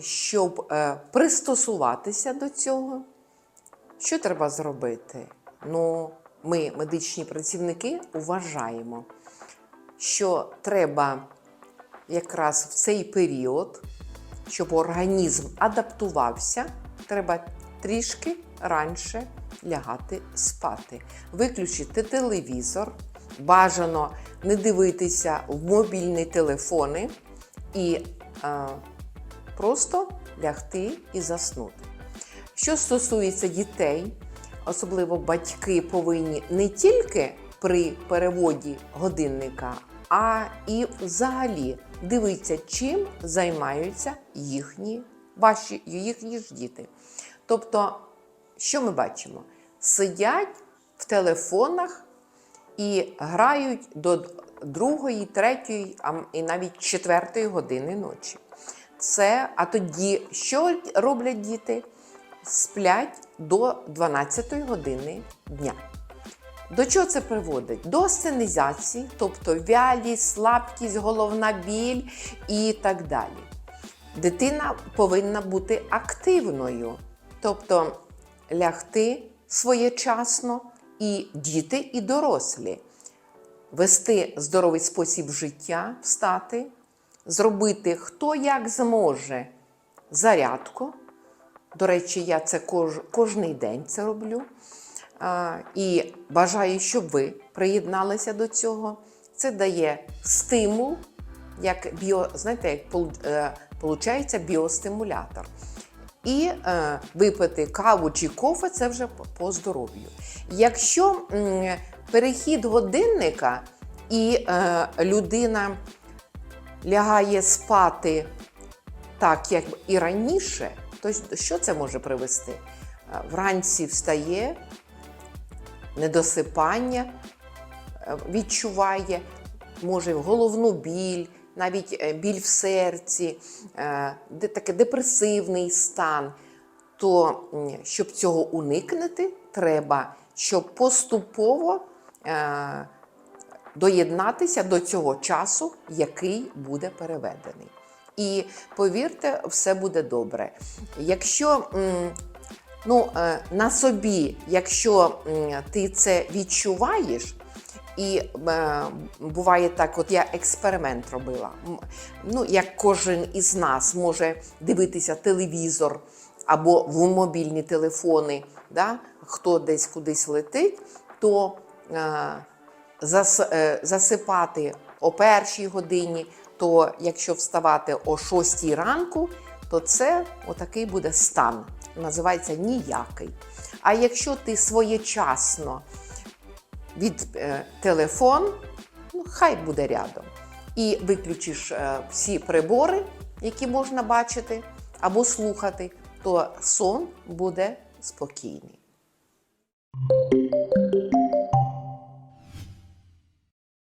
щоб е, пристосуватися до цього, що треба зробити? Ну, ми, медичні працівники, вважаємо, що треба якраз в цей період, щоб організм адаптувався, треба трішки раніше лягати спати, виключити телевізор, бажано не дивитися в мобільні телефони і е, просто лягти і заснути. Що стосується дітей, особливо батьки повинні не тільки при переводі годинника, а і взагалі дивитися, чим займаються їхні, ваші, їхні ж діти. Тобто, що ми бачимо? Сидять в телефонах і грають до другої, третьої, а і навіть четвертої години ночі. Це, а тоді що роблять діти? Сплять до 12 години дня. До чого це приводить? До сценізації, тобто вялість, слабкість, головна біль і так далі. Дитина повинна бути активною, тобто лягти своєчасно і діти, і дорослі, вести здоровий спосіб життя, встати, зробити хто як зможе зарядку. До речі, я це кож, кожний день це роблю. А, і бажаю, щоб ви приєдналися до цього. Це дає стимул, як біо, знаєте, як е, получається біостимулятор. І е, випити каву чи кофе це вже по- здоров'ю. Якщо м, перехід годинника і е, людина лягає спати так, як і раніше, то що це може привести? Е, Вранці встає, недосипання е, відчуває, може головну біль, навіть е, біль в серці, такий депресивний стан. То щоб цього уникнути, треба, щоб поступово доєднатися до цього часу, який буде переведений. І повірте, все буде добре. Якщо ну, е, на собі, якщо ти це відчуваєш, і е, буває так, от я експеримент робила. Ну, як кожен із нас може дивитися телевізор або в мобільні телефони, да? хто десь кудись летить, то е, засипати о першій годині, то якщо вставати о 6 ранку, то це отакий буде стан. Називається ніякий. А якщо ти своєчасно від е, телефон, ну, хай буде рядом. І виключиш е, всі прибори, які можна бачити або слухати, то сон буде спокійний.